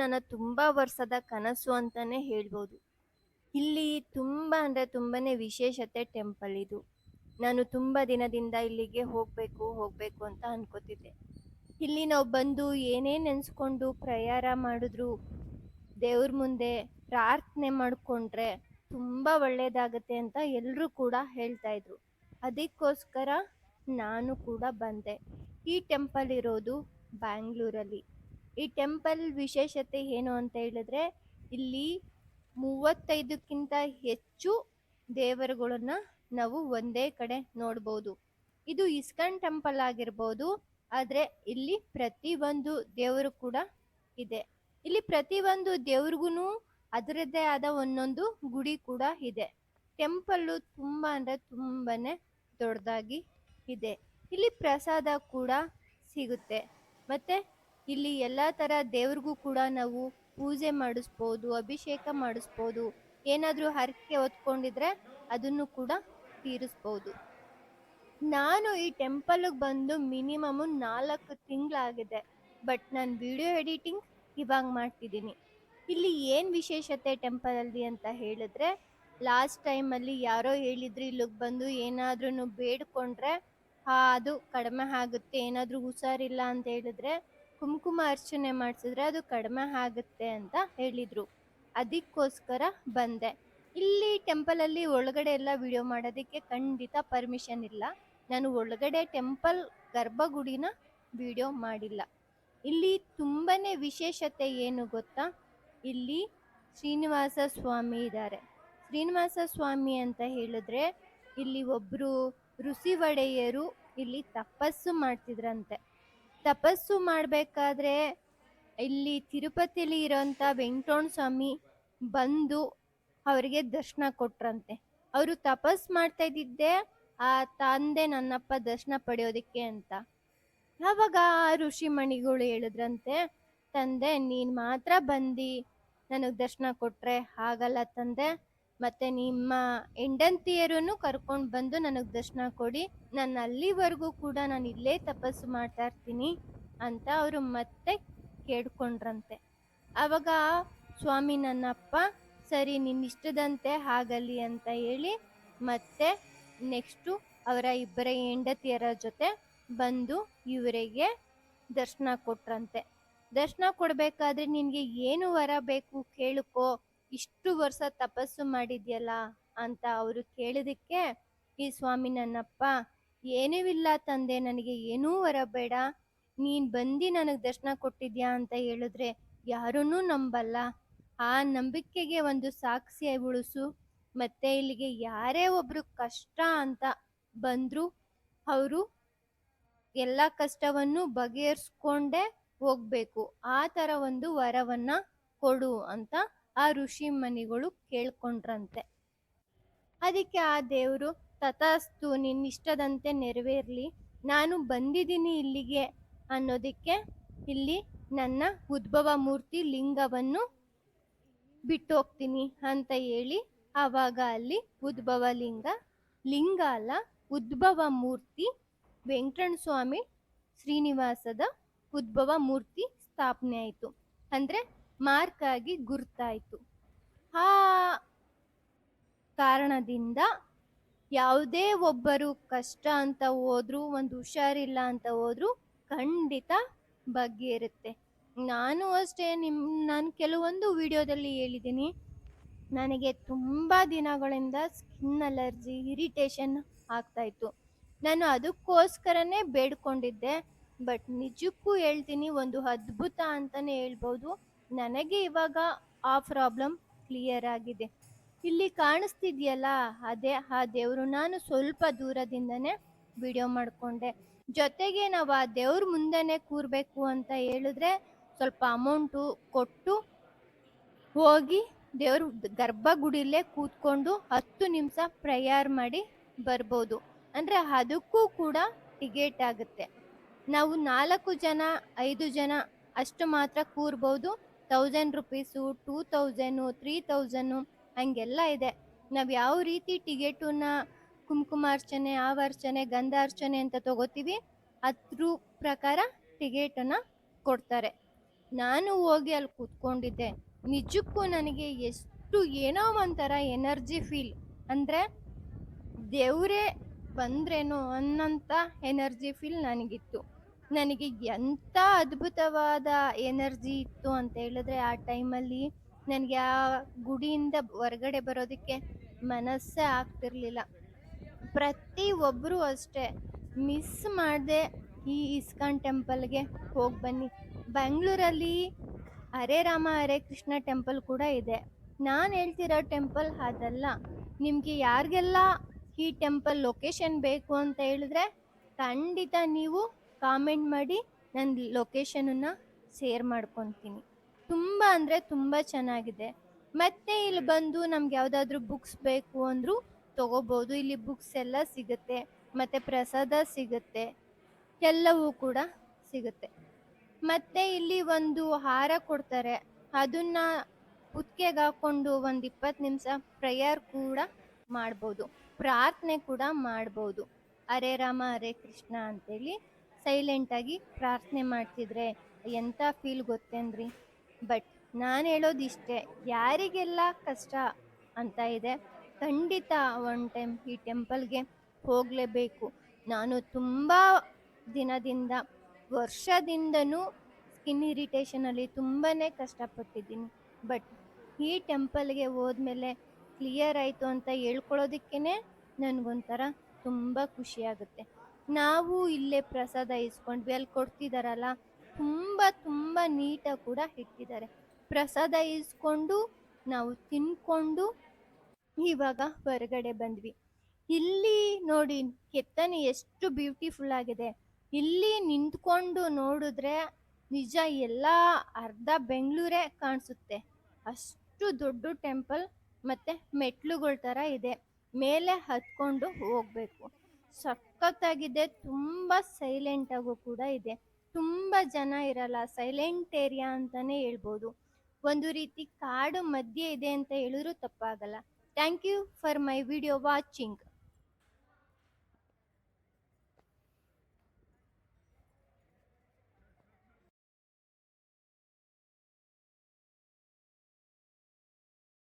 ನನ್ನ ತುಂಬ ವರ್ಷದ ಕನಸು ಅಂತಾನೆ ಹೇಳ್ಬೋದು. ಇಲ್ಲಿ ತುಂಬ ಅಂದರೆ ತುಂಬಾ ವಿಶೇಷತೆ ಟೆಂಪಲ್ ಇದು. ನಾನು ತುಂಬ ದಿನದಿಂದ ಇಲ್ಲಿಗೆ ಹೋಗಬೇಕು ಹೋಗಬೇಕು ಅಂತ ಅನ್ಕೋತಿದ್ದೆ. ಇಲ್ಲಿ ನಾವು ಬಂದು ಏನೇ ನೆನೆಸ್ಕೊಂಡು ಪ್ರಯಾರ ಮಾಡಿದ್ರು, ದೇವ್ರ ಮುಂದೆ ಪ್ರಾರ್ಥನೆ ಮಾಡಿಕೊಂಡ್ರೆ ತುಂಬ ಒಳ್ಳೆಯದಾಗತ್ತೆ ಅಂತ ಎಲ್ಲರೂ ಕೂಡ ಹೇಳ್ತಾ ಇದ್ರು. ಅದಕ್ಕೋಸ್ಕರ ನಾನು ಕೂಡ ಬಂದೆ. ಈ ಟೆಂಪಲ್ ಇರೋದು ಬ್ಯಾಂಗ್ಳೂರಲ್ಲಿ. ಈ ಟೆಂಪಲ್ ವಿಶೇಷತೆ ಏನು ಅಂತ ಹೇಳಿದ್ರೆ, ಇಲ್ಲಿ ಮೂವತ್ತೈದಕ್ಕಿಂತ ಹೆಚ್ಚು ದೇವರುಗಳನ್ನ ನಾವು ಒಂದೇ ಕಡೆ ನೋಡ್ಬೋದು. ಇದು ಇಸ್ಕಾನ್ ಟೆಂಪಲ್ ಆಗಿರ್ಬೋದು, ಆದರೆ ಇಲ್ಲಿ ಪ್ರತಿಯೊಂದು ದೇವರು ಕೂಡ ಇದೆ. ಇಲ್ಲಿ ಪ್ರತಿಯೊಂದು ದೇವ್ರಿಗೂ ಅದರದ್ದೇ ಆದ ಒಂದೊಂದು ಗುಡಿ ಕೂಡ ಇದೆ. ಟೆಂಪಲ್ಲು ತುಂಬ ಅಂದರೆ ತುಂಬಾ ದೊಡ್ಡದಾಗಿ ಇದೆ. ಇಲ್ಲಿ ಪ್ರಸಾದ ಕೂಡ ಸಿಗುತ್ತೆ. ಮತ್ತೆ ಇಲ್ಲಿ ಎಲ್ಲ ಥರ ದೇವ್ರಿಗೂ ಕೂಡ ನಾವು ಪೂಜೆ ಮಾಡಿಸ್ಬೋದು, ಅಭಿಷೇಕ ಮಾಡಿಸ್ಬೋದು. ಏನಾದರೂ ಹರಕೆ ಹೊತ್ಕೊಂಡಿದ್ರೆ ಅದನ್ನು ಕೂಡ ತೀರಿಸ್ಬೋದು. ನಾನು ಈ ಟೆಂಪಲ್ಗೆ ಬಂದು ಮಿನಿಮಮ್ ನಾಲ್ಕು ತಿಂಗಳಾಗಿದೆ. ಬಟ್ ನಾನು ವಿಡಿಯೋ ಎಡಿಟಿಂಗ್ ಇವಾಗ ಮಾಡ್ತಿದ್ದೀನಿ. ಇಲ್ಲಿ ಏನು ವಿಶೇಷತೆ ಟೆಂಪಲಲ್ಲಿ ಅಂತ ಹೇಳಿದ್ರೆ ಲಾಸ್ಟ್ ಟೈಮಲ್ಲಿ ಯಾರೋ ಹೇಳಿದ್ರು ಇಲ್ಲಿಗೆ ಬಂದು ಏನಾದ್ರೂ ಬೇಡ್ಕೊಂಡ್ರೆ ಅದು ಕಡಿಮೆ ಆಗುತ್ತೆ, ಏನಾದರೂ ಹುಷಾರಿಲ್ಲ ಅಂತ ಹೇಳಿದ್ರೆ ಕುಂಕುಮ ಅರ್ಚನೆ ಮಾಡಿಸಿದ್ರೆ ಅದು ಕಡಿಮೆ ಆಗುತ್ತೆ ಅಂತ ಹೇಳಿದರು. ಅದಕ್ಕೋಸ್ಕರ ಬಂದೆ. ಇಲ್ಲಿ ಟೆಂಪಲಲ್ಲಿ ಒಳಗಡೆ ಎಲ್ಲ ವಿಡಿಯೋ ಮಾಡೋದಕ್ಕೆ ಖಂಡಿತ ಪರ್ಮಿಷನ್ ಇಲ್ಲ. ನಾನು ಒಳಗಡೆ ಟೆಂಪಲ್ ಗರ್ಭಗುಡಿನ ವಿಡಿಯೋ ಮಾಡಿಲ್ಲ. ಇಲ್ಲಿ ತುಂಬನೇ ವಿಶೇಷತೆ ಏನು ಗೊತ್ತಾ? ಇಲ್ಲಿ ಶ್ರೀನಿವಾಸ ಸ್ವಾಮಿ ಇದ್ದಾರೆ. ಶ್ರೀನಿವಾಸ ಸ್ವಾಮಿ ಅಂತ ಹೇಳಿದ್ರೆ ಇಲ್ಲಿ ಒಬ್ಬರು ಋಷಿ ಒಡೆಯರು ಇಲ್ಲಿ ತಪಸ್ಸು ಮಾಡ್ತಿದ್ರಂತೆ. ತಪಸ್ಸು ಮಾಡಬೇಕಾದ್ರೆ ಇಲ್ಲಿ ತಿರುಪತಿಲಿ ಇರೋಂಥ ವೆಂಕಟೋಣ ಸ್ವಾಮಿ ಬಂದು ಅವರಿಗೆ ದರ್ಶನ ಕೊಟ್ರಂತೆ. ಅವರು ತಪಸ್ ಮಾಡ್ತಾ ಇದ್ದಿದ್ದೆ, ಆ ತಂದೆ ನನ್ನಪ್ಪ ದರ್ಶನ ಪಡೆಯೋದಕ್ಕೆ ಅಂತ. ಆವಾಗ ಆ ಋಷಿ ಮಣಿಗಳು ಹೇಳಿದ್ರಂತೆ, ತಂದೆ, ನೀನು ಮಾತ್ರ ಬಂದು, ನನಗೆ ದರ್ಶನ ಕೊಟ್ರೆ ಆಗಲ್ಲ ತಂದೆ. ಮತ್ತೆ ನಿಮ್ಮ ಹೆಂಡಂತಿಯರನ್ನು ಕರ್ಕೊಂಡು ಬಂದು ನನಗೆ ದರ್ಶನ ಕೊಡಿ. ನಾನು ಅಲ್ಲಿವರೆಗೂ ಕೂಡ ನಾನು ಇಲ್ಲೇ ತಪಸ್ಸು ಮಾಡ್ತಾ ಇರ್ತೀನಿ ಅಂತ ಅವರು ಮತ್ತೆ ಕೇಳ್ಕೊಂಡ್ರಂತೆ. ಆವಾಗ ಸ್ವಾಮಿ ನನ್ನಪ್ಪ, ಸರಿ ನಿನ್ನ ಇಷ್ಟದಂತೆ ಆಗಲಿ ಅಂತ ಹೇಳಿ ಮತ್ತೆ ನೆಕ್ಸ್ಟು ಅವರ ಇಬ್ಬರ ಹೆಂಡತಿಯರ ಜೊತೆ ಬಂದು ಇವರಿಗೆ ದರ್ಶನ ಕೊಟ್ರಂತೆ. ದರ್ಶನ ಕೊಡಬೇಕಾದ್ರೆ ನಿನಗೆ ಏನು ವರ ಬೇಕು ಕೇಳುಕೋ. ಇಷ್ಟು ವರ್ಷ ತಪಸ್ಸು ಮಾಡಿದ್ಯಲ್ಲ ಅಂತ ಅವರು ಕೇಳಿದಕ್ಕೆ ಈ ಸ್ವಾಮಿ ನನ್ನಪ್ಪ, ಏನೂ ಇಲ್ಲ ತಂದೆ, ನನಗೆ ಏನೂ ವರ ಬೇಡ. ನೀನು ಬಂದು ನನಗೆ ದರ್ಶನ ಕೊಟ್ಟಿದ್ಯಾ ಅಂತ ಹೇಳಿದ್ರೆ ಯಾರೂ ನಂಬಲ್ಲ. ಆ ನಂಬಿಕೆಗೆ ಒಂದು ಸಾಕ್ಷಿ ಉಳಿಸು. ಮತ್ತೆ ಇಲ್ಲಿಗೆ ಯಾರೇ ಒಬ್ರು ಕಷ್ಟ ಅಂತ ಬಂದ್ರು ಅವರು ಎಲ್ಲ ಕಷ್ಟವನ್ನು ಬಗೆಹರಿಸ್ಕೊಂಡೇ ಹೋಗ್ಬೇಕು. ಆ ಥರ ಒಂದು ವರವನ್ನ ಕೊಡು ಅಂತ ಆ ಋಷಿ ಮನಿಗಳು ಕೇಳ್ಕೊಂಡ್ರಂತೆ. ಅದಕ್ಕೆ ಆ ದೇವರು, ತಥಾಸ್ತು ನಿನ್ನ ಇಷ್ಟದಂತೆ ನೆರವೇರಲಿ. ನಾನು ಬಂದಿದ್ದೀನಿ ಇಲ್ಲಿಗೆ ಅನ್ನೋದಕ್ಕೆ ಇಲ್ಲಿ ನನ್ನ ಉದ್ಭವ ಮೂರ್ತಿ ಲಿಂಗವನ್ನು ಬಿಟ್ಟು ಹೋಗ್ತೀನಿ ಅಂತ ಹೇಳಿ ಆವಾಗ ಅಲ್ಲಿ ಉದ್ಭವ ಲಿಂಗ ಲಿಂಗ ಅಲ್ಲ, ಉದ್ಭವ ಮೂರ್ತಿ ವೆಂಕಟರಮಣ ಸ್ವಾಮಿ ಶ್ರೀನಿವಾಸದ ಉದ್ಭವ ಮೂರ್ತಿ ಸ್ಥಾಪನೆ ಆಯಿತು. ಅಂದರೆ ಮಾರ್ಕ್ ಆಗಿ ಗುರ್ತಾಯಿತು. ಆ ಕಾರಣದಿಂದ ಯಾವುದೇ ಒಬ್ಬರು ಕಷ್ಟ ಅಂತ ಹೋದ್ರು, ಒಂದು ಹುಷಾರಿಲ್ಲ ಅಂತ ಹೋದ್ರು ಖಂಡಿತ ಬಗ್ಗೆ ಇರುತ್ತೆ ನಾನು ಅಷ್ಟೇ ನಿಮ್ಮ ನಾನು ಕೆಲವೊಂದು ವಿಡಿಯೋದಲ್ಲಿ ಹೇಳಿದ್ದೀನಿ. ನನಗೆ ತುಂಬ ದಿನಗಳಿಂದ ಸ್ಕಿನ್ ಅಲರ್ಜಿ, ಇರಿಟೇಷನ್ ಆಗ್ತಾಯಿತ್ತು. ನಾನು ಅದಕ್ಕೋಸ್ಕರನೇ ಬೇಡ್ಕೊಂಡಿದ್ದೆ. ಬಟ್ ನಿಜಕ್ಕೂ ಹೇಳ್ತೀನಿ, ಒಂದು ಅದ್ಭುತ ಅಂತಲೇ ಹೇಳ್ಬೋದು. ನನಗೆ ಇವಾಗ ಆ ಪ್ರಾಬ್ಲಮ್ ಕ್ಲಿಯರ್ ಆಗಿದೆ. ಇಲ್ಲಿ ಕಾಣಿಸ್ತಿದ್ಯಲ್ಲ, ಅದೇ ಆ ದೇವರು. ನಾನು ಸ್ವಲ್ಪ ದೂರದಿಂದನೇ ವಿಡಿಯೋ ಮಾಡಿಕೊಂಡೆ. ಜೊತೆಗೆ ನಾವು ಆ ದೇವ್ರ ಮುಂದೆನೇ ಕೂರಬೇಕು ಅಂತ ಹೇಳಿದ್ರೆ ಸ್ವಲ್ಪ ಅಮೌಂಟು ಕೊಟ್ಟು ಹೋಗಿ ದೇವ್ರ ಗರ್ಭಗುಡಿಲೇ ಕೂತ್ಕೊಂಡು ಹತ್ತು ನಿಮಿಷ ಪ್ರೇಯರ್ ಮಾಡಿ ಬರ್ಬೋದು. ಅಂದರೆ ಅದಕ್ಕೂ ಕೂಡ ಟಿಕೆಟ್ ಆಗುತ್ತೆ. ನಾವು ನಾಲ್ಕು ಜನ, ಐದು ಜನ ಅಷ್ಟು ಮಾತ್ರ ಕೂರ್ಬೋದು. Thousand rupees two thousand three thousand ಹಂಗೆಲ್ಲ ಇದೆ. ನಾವು ಯಾವ ರೀತಿ ಟಿಕೆಟನ್ನ ಕುಂಕುಮಾರ್ಚನೆ, ಆವರ್ಚನೆ, ಗಂಧಾರ್ಚನೆ ಅಂತ ತಗೋತೀವಿ, ಅದ್ರ ಪ್ರಕಾರ ಟಿಕೆಟನ್ನು ಕೊಡ್ತಾರೆ. ನಾನು ಹೋಗಿ ಅಲ್ಲಿ ಕೂತ್ಕೊಂಡಿದ್ದೆ. ನಿಜಕ್ಕೂ ನನಗೆ ಎಷ್ಟು ಏನೋ ಒಂಥರ ಎನರ್ಜಿ ಫೀಲ್. ಅಂದರೆ ದೇವರೇ ಬಂದ್ರೇನೋ ಅನ್ನಂಥ ಎನರ್ಜಿ ಫೀಲ್ ನನಗಿತ್ತು. ನನಗೆ ಎಂಥ ಅದ್ಭುತವಾದ ಎನರ್ಜಿ ಇತ್ತು ಅಂತ ಹೇಳಿದ್ರೆ ಆ ಟೈಮಲ್ಲಿ ನನಗೆ ಆ ಗುಡಿಯಿಂದ ಹೊರಗಡೆ ಬರೋದಕ್ಕೆ ಮನಸ್ಸೇ ಆಗ್ತಿರ್ಲಿಲ್ಲ. ಪ್ರತಿ ಒಬ್ಬರೂ ಅಷ್ಟೇ. ಮಿಸ್ ಮಾಡದೆ ಈ ಇಸ್ಕಾನ್ ಟೆಂಪಲ್ಗೆ ಹೋಗಿ ಬನ್ನಿ. ಬೆಂಗಳೂರಲ್ಲಿ ಹರೇ ರಾಮ, ಹರೇ ಕೃಷ್ಣ ಟೆಂಪಲ್ ಕೂಡ ಇದೆ. ನಾನು ಹೇಳ್ತಿರೋ ಟೆಂಪಲ್ ಅದಲ್ಲ. ನಿಮಗೆ ಯಾರಿಗೆಲ್ಲ ಈ ಟೆಂಪಲ್ ಲೊಕೇಶನ್ ಬೇಕು ಅಂತ ಹೇಳಿದ್ರೆ ಖಂಡಿತ ನೀವು ಕಾಮೆಂಟ್ ಮಾಡಿ ನನ್ನ ಲೊಕೇಶನನ್ನು ಶೇರ್ ಮಾಡ್ಕೊತೀನಿ. ತುಂಬ ಅಂದರೆ ತುಂಬ ಚೆನ್ನಾಗಿದೆ. ಮತ್ತೆ ಇಲ್ಲಿ ಬಂದು ನಮ್ಗೆ ಯಾವುದಾದ್ರೂ ಬುಕ್ಸ್ ಬೇಕು ಅಂದರೂ ತಗೋಬೋದು. ಇಲ್ಲಿ ಬುಕ್ಸ್ ಎಲ್ಲ ಸಿಗುತ್ತೆ. ಮತ್ತು ಪ್ರಸಾದ ಸಿಗುತ್ತೆ. ಎಲ್ಲವೂ ಕೂಡ ಸಿಗುತ್ತೆ. ಮತ್ತೆ ಇಲ್ಲಿ ಒಂದು ಹಾರ ಕೊಡ್ತಾರೆ. ಅದನ್ನ ಕುತ್ತಿಗೆಗೆ ಹಾಕೊಂಡು ಒಂದು ಇಪ್ಪತ್ತು ನಿಮಿಷ ಪ್ರೇಯರ್ ಕೂಡ ಮಾಡ್ಬೋದು. ಪ್ರಾರ್ಥನೆ ಕೂಡ ಮಾಡ್ಬೋದು. ಹರೇ ರಾಮ, ಹರೇ ಕೃಷ್ಣ ಅಂತೇಳಿ ಸೈಲೆಂಟಾಗಿ ಪ್ರಾರ್ಥನೆ ಮಾಡ್ತಿದ್ರೆ ಎಂಥ ಫೀಲ್ ಗೊತ್ತೇನ್ರಿ? ಬಟ್ ನಾನು ಹೇಳೋದು ಇಷ್ಟೇ ಯಾರಿಗೆಲ್ಲ ಕಷ್ಟ ಅಂತ ಇದೆ, ಖಂಡಿತ ಒನ್ ಟೈಮ್ ಈ ಟೆಂಪಲ್ಗೆ ಹೋಗಲೇಬೇಕು. ನಾನು ತುಂಬ ದಿನದಿಂದ, ವರ್ಷದಿಂದನೂ ಸ್ಕಿನ್ ಇರಿಟೇಷನಲ್ಲಿ ತುಂಬಾ ಕಷ್ಟಪಟ್ಟಿದ್ದೀನಿ. ಬಟ್ ಈ ಟೆಂಪಲ್ಗೆ ಹೋದ್ಮೇಲೆ ಕ್ಲಿಯರ್ ಆಯಿತು ಅಂತ ಹೇಳ್ಕೊಳ್ಳೋದಕ್ಕೇ ನನಗೊಂಥರ ತುಂಬ ಖುಷಿಯಾಗುತ್ತೆ ನಾವು ಇಲ್ಲೇ ಪ್ರಸಾದ ಇಸ್ಕೊಂಡ್ವಿ, ಅಲ್ಲಿ ಕೊಡ್ತಿದ್ದಾರಲ್ಲ ತುಂಬ ತುಂಬ ನೀಟಾಗಿ ಕೂಡ ಇಟ್ಟಿದ್ದಾರೆ. ಪ್ರಸಾದ ಇಸ್ಕೊಂಡು ನಾವು ತಿನ್ಕೊಂಡು ಇವಾಗ ಹೊರಗಡೆ ಬಂದ್ವಿ. ಇಲ್ಲಿ ನೋಡಿ, ಕೆತ್ತನೆ ಎಷ್ಟು ಬ್ಯೂಟಿಫುಲ್ ಆಗಿದೆ. ಇಲ್ಲಿ ನಿಂತ್ಕೊಂಡು ನೋಡಿದ್ರೆ ನಿಜ ಎಲ್ಲ ಅರ್ಧ ಬೆಂಗಳೂರೇ ಕಾಣಿಸುತ್ತೆ. ಅಷ್ಟು ದೊಡ್ಡ ಟೆಂಪಲ್ ಮತ್ತು ಮೆಟ್ಲುಗಳ ಥರ ಇದೆ. ಮೇಲೆ ಹತ್ಕೊಂಡು ಹೋಗಬೇಕು. ಸಖತ್ತಾಗಿದೆ, ತುಂಬ ಸೈಲೆಂಟಾಗೂ ಕೂಡ ಇದೆ. ತುಂಬ ಜನ ಇರಲ್ಲ ಸೈಲೆಂಟ್ ಏರಿಯಾ ಅಂತಾನೆ ಹೇಳ್ಬೋದು. ಒಂದು ರೀತಿ ಕಾಡು ಮಧ್ಯೆ ಇದೆ ಅಂತ ಹೇಳಿದ್ರು ತಪ್ಪಾಗಲ್ಲ. Thank you for my video watching